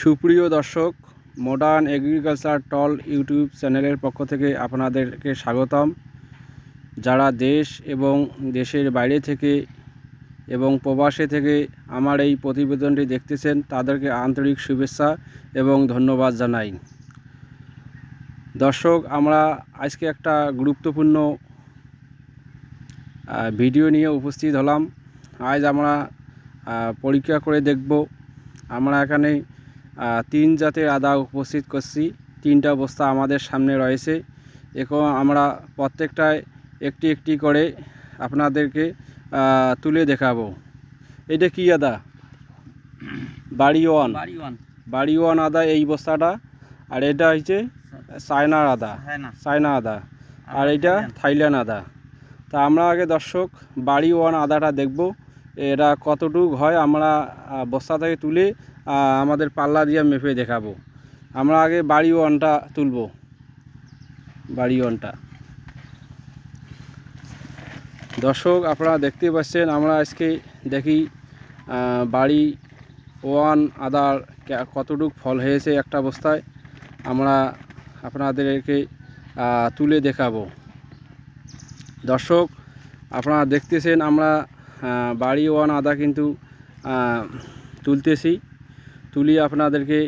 সুপ্রিয় দর্শক modern agriculture টল YouTube চ্যানেলের পক্ষ থেকে আপনাদেরকে স্বাগতম। যারা দেশ এবং দেশের বাইরে থেকে এবং প্রবাসে থেকে আমার এই প্রতিবেদনটি দেখতেছেন, তাদেরকে আন্তরিক শুভেচ্ছা এবং ধন্যবাদ জানাই। দর্শক, আমরা আজকে একটা গুরুত্বপূর্ণ ভিডিও নিয়ে উপস্থিত হলাম। আজ আমরা পরীক্ষা করে দেখব। আমরা এখানে তিন জাতের আদা উপস্থিত করছি। তিনটা বস্তা আমাদের সামনে রয়েছে। এখন আমরা প্রত্যেকটায় একটি একটি করে আপনাদেরকে তুলে দেখাবো। এটা কি আদা? বাড়ি ওয়ান বাড়ি ওয়ান আদা এই বস্তাটা। আর এটা হচ্ছে চায়নার আদা। চায়না। আদা। আর এটা থাইল্যান্ড। আদা। তা আমরা আগে দর্শক বাড়ি ওয়ান আদাটা দেখব। এরা কতটুক হয় আমরা বস্তা থেকে তুলে আমাদের পাল্লা দিয়ে মেপে দেখাবো। আমরা আগে বাড়ি ওয়ানটা তুলব। বাড়ি ওয়ানটা। দর্শক, আপনারা দেখতে পাচ্ছেন, আমরা আজকে দেখি বাড়ি ওয়ান আদার কতটুক ফল হয়েছে একটা বস্তায়। আমরা আপনাদেরকে তুলে দেখাবো। দর্শক, আপনারা দেখতেছেন, আমরা বাড়ি ওয়ান আদা কিন্তু তুলতেছি। তুলি আপনাদেরকে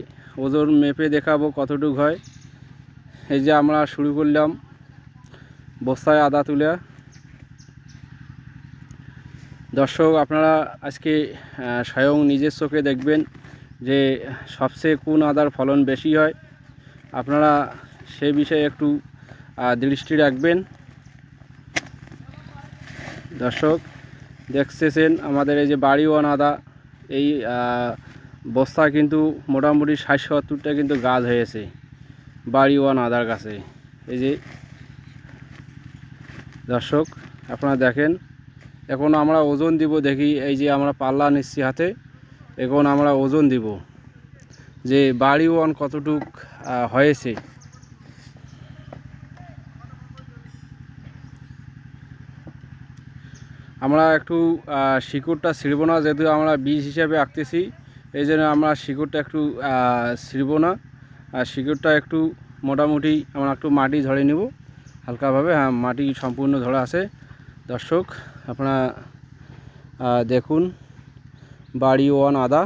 ওজন মেপে দেখাবো কতটুকু হয়। এই যে আমরা শুরু করলাম বস্তায় আদা তুলে। দর্শক, আপনারা আজকে স্বয়ং নিজের চোখে দেখবেন যে সবচেয়ে কোন আদার ফলন বেশি হয়। আপনারা সে বিষয়ে একটু দৃষ্টি রাখবেন। দর্শক দেখতেছেন আমাদের এই যে বাড়ি ওয়ান আদা এই বস্তা কিন্তু মোটামুটি ষাট সত্তরটা কিন্তু গাছ হয়েছে বাড়ি ওয়ান আদার কাছে। এই যে দর্শক, আপনারা দেখেন, এখন আমরা ওজন দিব দেখি, এই যে আমরা পাল্লা নিচ্ছি হাতে, এখন আমরা ওজন দিব। যে বাড়ি ওয়ান কতটুক হয়েছে? আমরা একটু শিকড়টা ছিঁড়ব না, যেহেতু আমরা বীজ হিসাবে আঁকতেছি, এই জন্য আমরা শিকড়টা একটু ছিঁড়ব না। আর শিকড়টা একটু মোটামুটি আমরা একটু মাটি ধরে নেব, হালকাভাবে। হ্যাঁ মাটি সম্পূর্ণ ধরা আছে। দর্শক, আপনারা দেখুন, বাড়ি ওয়ান আদা,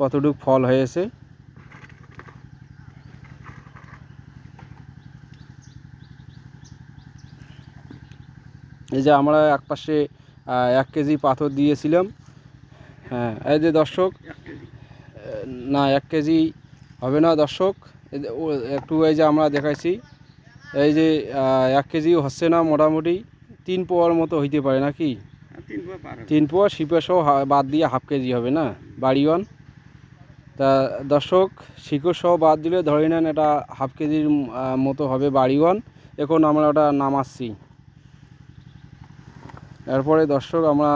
কতটুক ফল হয়েছে। এই যে আমরা এক পাশে এক কেজি পাথর দিয়েছিলাম। হ্যাঁ এই যে দর্শক না এক কেজি হবে না দর্শক। একটু এই যে আমরা দেখাইছি এই যে এক কেজি হচ্ছে না মোটামুটি তিন পোয়ার মতো হইতে পারে নাকি? তিন পুয়া পার তিন পোয়া শিপে সহ বাদ দিয়ে হাফ কেজি হবে না বাড়িওয়ান। তা দর্শক শিকড় সহ বাদ দিলে ধরে নেন এটা হাফ কেজির মতো হবে বাড়িওয়ান। এখন আমরা ওটা নামাচ্ছি। এরপরে দর্শক আমরা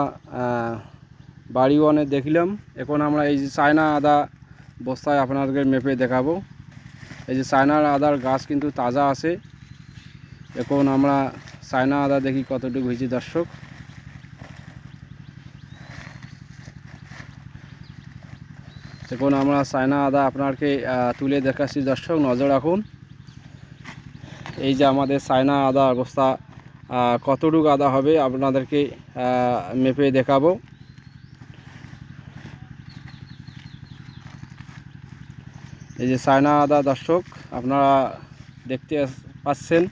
বাড়ি ওয়ানে দেখলাম। এখন আমরা এই যে চায়না আদা বস্তায় আপনাদেরকে মেপে দেখাবো। এই যে চায়নার আদার গাছ কিন্তু তাজা আছে। এখন আমরা চায়না আদা দেখি কতটুকু হয়েছে দর্শক। এখন আমরা চায়না আদা আপনাকে তুলে দেখাচ্ছি দর্শক। নজর রাখুন। এই যে আমাদের চায়না আদা অবস্থা কতটুকু আদা হবে আপনাদেরকে মেপে দেখাবো। এই যে সায়না আদা দর্শক আপনারা দেখতে পাচ্ছেন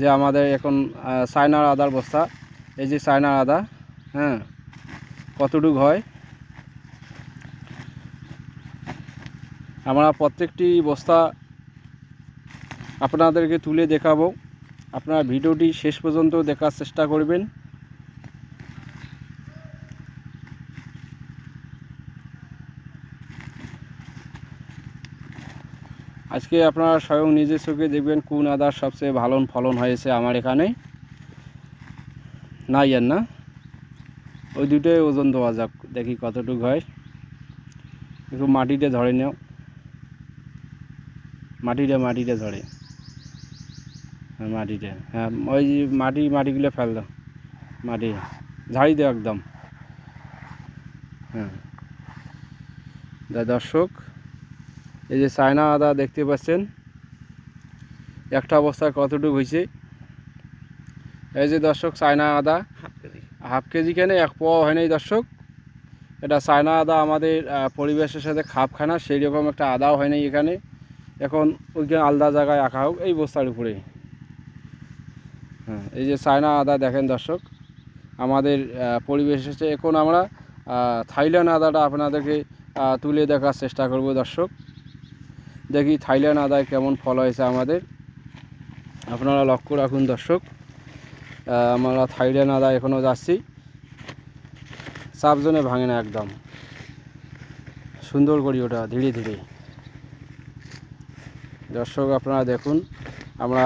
যে আমাদের এখন আহ, চায়নার আদার বস্তা। এই যে চায়নার আদা হ্যাঁ কতটুকু হয়? আমরা প্রত্যেকটি বস্তা আপনাদেরকে তুলে দেখাবো। আপনারা ভিডিওটি শেষ পর্যন্ত দেখার চেষ্টা করবেন। আজকে আপনারা স্বয়ং নিজের চোখে দেখবেন কোন আদার সবচেয়ে ভালো ফলন হয়েছে আমার এখানে। না ইয়ার না? ওই দুটোই ওজন দেওয়া যাক, দেখি কতটুকু হয়। একটু মাটিতে ধরে নাও। মাটিটা মাটিটা ধরে। মাটিটা হ্যাঁ ওই যে মাটি মাটিগুলো ফেল দাও। মাটি ঝাড়ি দাও একদম। হ্যাঁ। দর্শক এই যে চায়না আদা দেখতে পাচ্ছেন একটা অবস্থায় কতটুকু হয়েছে? এই যে দর্শক চায়না আদা হাফ কেজি। কেনে এক পোয়া হয় নাই দর্শক। এটা চায়না আদা আমাদের পরিবেশের সাথে খাপ খানা সেই রকম একটা আদাও হয় নাই এখানে। এখন ওইখানে আলাদা জায়গায় আঁকা হোক এই বস্তার উপরে হ্যাঁ এই যে চায়না আদা দেখেন দর্শক, আমাদের পরিবেশ সাথে এখন আমরা থাইল্যান্ড আদাটা আপনাদেরকে তুলে দেখার চেষ্টা করব দর্শক। দেখি থাইল্যান্ড আদায় কেমন ফল হয়েছে আমাদের। আপনারা লক্ষ্য রাখুন দর্শক আমরা থাইল্যান্ড আদা এখনও যাচ্ছি। চাপজনে ভাঙে না একদম। সুন্দর করি ওটা ধীরে ধীরে। দর্শক আপনারা দেখুন। আমরা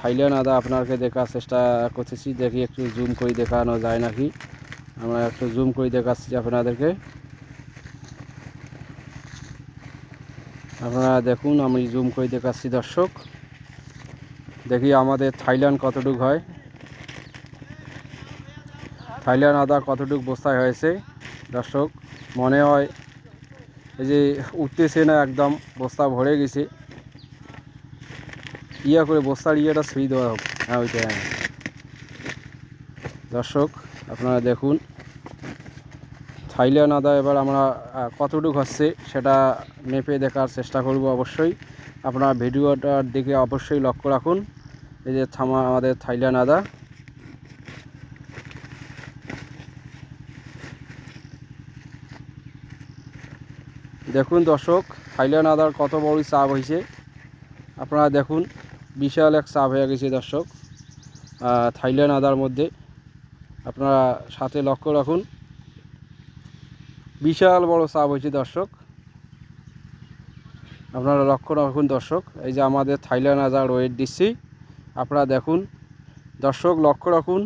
থাইল্যান্ড আদা আপনাকে দেখার চেষ্টা করতেছি। দেখি একটু জুম করে দেখানো যায় নাকি? আমরা একটু জুম করে দেখাচ্ছি আপনাদেরকে। আপনারা দেখুন, আমি জুম করে দেখাচ্ছি দর্শক। দেখি আমাদের থাইল্যান্ড কতটুকু হয়। থাইল্যান্ড আদা কতটুকু বস্তায় হয়েছে? দর্শক, মনে হয় এই যে উঠতেছে না, একদম বস্তা ভরে গেছে। ইয়া করে বস্তার ইয়েটা ছুঁই দেওয়া হোক হ্যাঁ ওইটা হ্যাঁ দর্শক, আপনারা দেখুন। থাইল্যান্ড আদা, এবার আমরা কতটুকু হচ্ছে সেটা মেপে দেখার চেষ্টা করব অবশ্যই। আপনারা ভিডিওটার দিকে অবশ্যই লক্ষ্য রাখুন। এই যে থামা, আমাদের থাইল্যান্ড আদা। দেখুন দর্শক, থাইল্যান্ড আদার কত বড় চাপ হয়েছে। আপনারা দেখুন। বিশাল এক চাপ হয়ে গেছে দর্শক। থাইল্যান্ড আদার মধ্যে। আপনারা সাথে লক্ষ্য রাখুন। বিশাল বড় চাপ হয়েছে দর্শক। আপনারা লক্ষ্য রাখুন দর্শক, এই যে আমাদের থাইল্যান্ড আদার ওয়েট দিচ্ছি। আপনারা দেখুন। দর্শক, লক্ষ্য রাখুন।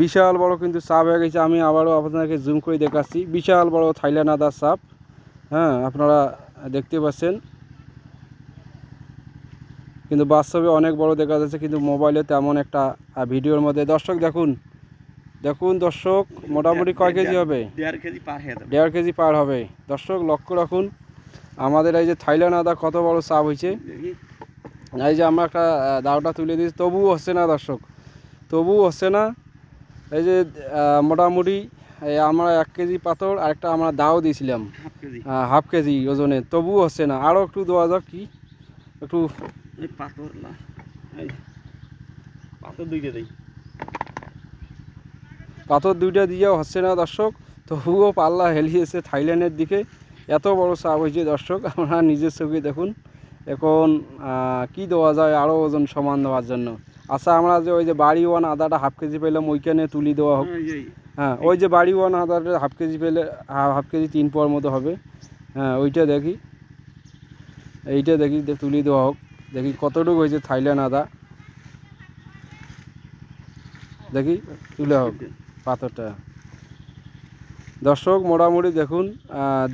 বিশাল বড় কিন্তু চাপ হয়ে গেছে। আমি আবারও আপনাদেরকে জুম করে দেখাচ্ছি। বিশাল বড় থাইল্যান্ড আদার চাপ হ্যাঁ আপনারা দেখতে পাচ্ছেন। কিন্তু বাস্তবে অনেক বড় দেখা যাচ্ছে কিন্তু মোবাইলে তেমন একটা ভিডিওর মধ্যে। দর্শক দেখুন দেখুন দর্শক মোটামুটি কয় কেজি হবে? দেড় কেজি পার দেড় কেজি পার হবে। দর্শক লক্ষ্য রাখুন আমাদের এই যে থাইল্যান্ড আদা কত বড় চাপ হয়েছে? এই যে আমরা একটা দাওটা তুলে দিয়েছি তবুও হচ্ছে না দর্শক। তবুও হচ্ছে না। এই যে মোটামুটি আমরা এক কেজি পাথর আরেকটা আমরা দাও দিয়েছিলাম। Half KG. হাফ কেজি ওজনে তবুও হচ্ছে না। আরও একটু দেওয়া যাক কি? একটু এই পাথর না এই পাথর দুইটা দেই। পাথর দুইটা দিয়েও হচ্ছে না দর্শক। তবুও পাল্লা হেলিয়েছে থাইল্যান্ডের দিকে। এত বড় চাপ হয়েছে দর্শক আমরা নিজের চোখে দেখুন। এখন আহ, কি দেওয়া যায় আরও ওজন সমান দেওয়ার জন্য। আচ্ছা আমরা যে ওই যে বাড়ি ওয়ান আদাটা হাফ কেজি পেলাম ওইখানে তুলি দেওয়া হোক। হ্যাঁ ওই যে বাড়ি ওয়ান আদাটা হাফ কেজি পেলে হাফ কেজি তিন পোয়ার মতো হবে। হ্যাঁ ওইটা দেখি। এইটা দেখি তুলি দেওয়া হোক। দেখি কতটুকু হয়েছে থাইল্যান্ড আদা। দেখি তুলে হোক পাথরটা। দর্শক মোটামুটি দেখুন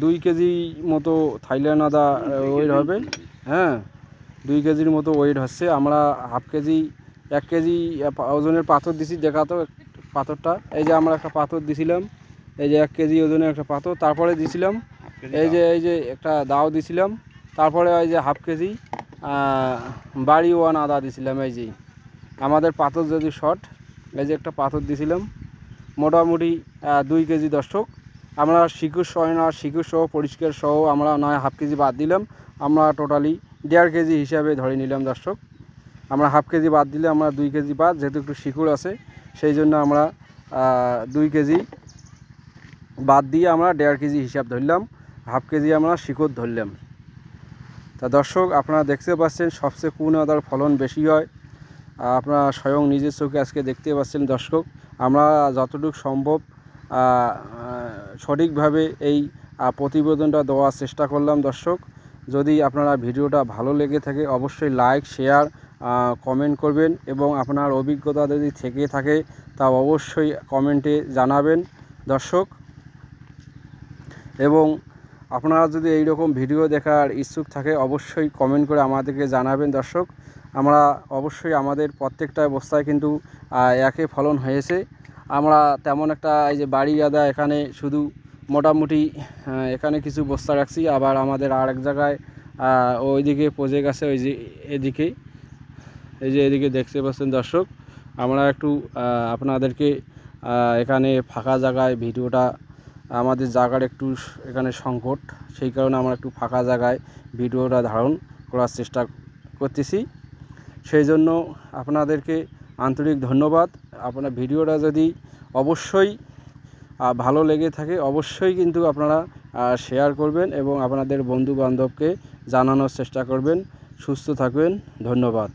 দুই কেজি মতো থাইল্যান্ড আদা ওয়েট হবে। হ্যাঁ দুই কেজির মতো ওয়েট হচ্ছে। আমরা হাফ কেজি এক কেজি ওজনের পাথর দিছি দেখাতো পাথরটা। এই যে আমরা একটা পাথর দিছিলাম এই যে এক কেজি ওজনের একটা পাথর। তারপরে দিছিলাম এই যে এই যে একটা দাও দিছিলাম। তারপরে ওই যে হাফ কেজি বাড়ি ওয়ান আদা দিছিলাম, এই যে। আমাদের পাথর যদি শর্ট, এই যে একটা পাথর দিছিলাম, মোটামুটি দুই কেজি দর্শক। আমরা শিকুর সহ, না শিকুর সহ, পরিষ্কার সহ, আমরা নয় হাফ কেজি বাদ দিলাম। আমরা টোটালি দেড় কেজি হিসাবে ধরে নিলাম দর্শক। আমরা হাফ কেজি বাদ দিলে আমরা দুই কেজি বাদ, যেহেতু একটু শিকুর আছে, সেই জন্য আমরা দুই কেজি বাদ দিয়ে আমরা দেড় কেজি হিসাব ধরলাম। হাফ কেজি আমরা শিকড় ধরলাম। তা দর্শক, আপনারা দেখতে পাচ্ছেন সবচেয়ে কোন আদার ফলন বেশি হয়। আপনারা স্বয়ং নিজের চোখে আজকে দেখতে পাচ্ছেন দর্শক। আমরা যতটুকু সম্ভব সঠিকভাবে এই প্রতিবেদনটা দেওয়ার চেষ্টা করলাম দর্শক। যদি আপনারা ভিডিওটা ভালো লেগে থাকে, অবশ্যই লাইক, শেয়ার কমেন্ট করবেন এবং আপনার অভিজ্ঞতা যদি থেকে থাকে, তা অবশ্যই কমেন্টে জানাবেন দর্শক। এবং আপনারা যদি এই রকম ভিডিও দেখার ইচ্ছুক থাকে, অবশ্যই কমেন্ট করে আমাদেরকে জানাবেন দর্শক। আমরা অবশ্যই আমাদের প্রত্যেকটা অবস্থায় কিন্তু একে ফলন হয়েছে। আমরা তেমন একটা এই যে বাড়ি আদা এখানে শুধু মোটামুটি এখানে কিছু বস্তা রাখছি। আবার আমাদের আর এক জায়গায় ওইদিকে প্রজেক্ট আছে, ওই যে এদিকে। এই যে এদিকে দেখতে পাচ্ছেন দর্শক, আমরা একটু আপনাদেরকে এখানে ফাঁকা জায়গায় ভিডিওটা আমাদের জায়গার একটু এখানে সংকট, সেই কারণে আমরা একটু ফাঁকা জায়গায় ভিডিওটা ধারণ করার চেষ্টা করতেছি। সেই জন্য আপনাদেরকে আন্তরিক ধন্যবাদ। আপনার ভিডিওটা যদি অবশ্যই ভালো লেগে থাকে, অবশ্যই কিন্তু আপনারা শেয়ার করবেন এবং আপনাদের বন্ধু বান্ধবকে জানানোর চেষ্টা করবেন। সুস্থ থাকবেন। ধন্যবাদ।